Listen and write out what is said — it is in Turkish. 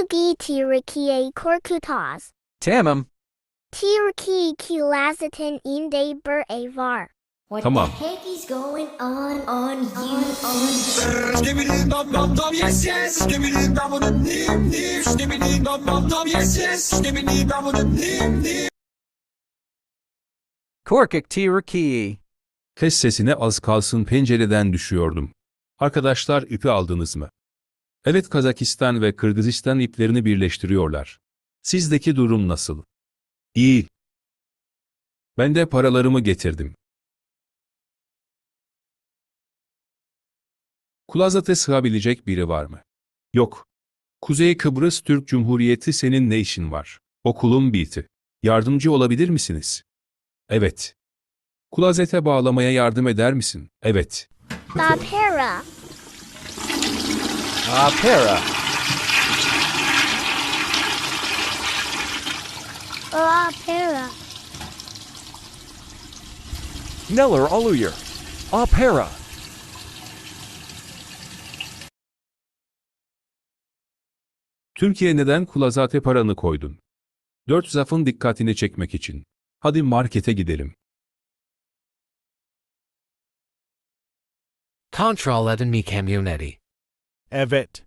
Kugi tirikie korkutas. Tamam. Tiriki kilazatin inde ber avar. What Tamam. the heck is going on on you Korkik tiraki. Kes sesine az kalsın pencereden düşüyordum. Arkadaşlar ipi aldınız mı? Evet Kazakistan ve Kırgızistan iplerini birleştiriyorlar. Sizdeki durum nasıl? İyi. Ben de paralarımı getirdim. Kulazat'a sığabilecek biri var mı? Yok. Kuzey Kıbrıs Türk Cumhuriyeti senin ne işin var? Okulun biti. Yardımcı olabilir misiniz? Evet. Klozete bağlamaya yardım eder misin? Evet. Opera. Opera. Neller aluyur. Opera. Türkiye neden kulazate paranı koydun? Dört zafın dikkatini çekmek için. Hadi markete gidelim. Control edin mi community. Evet.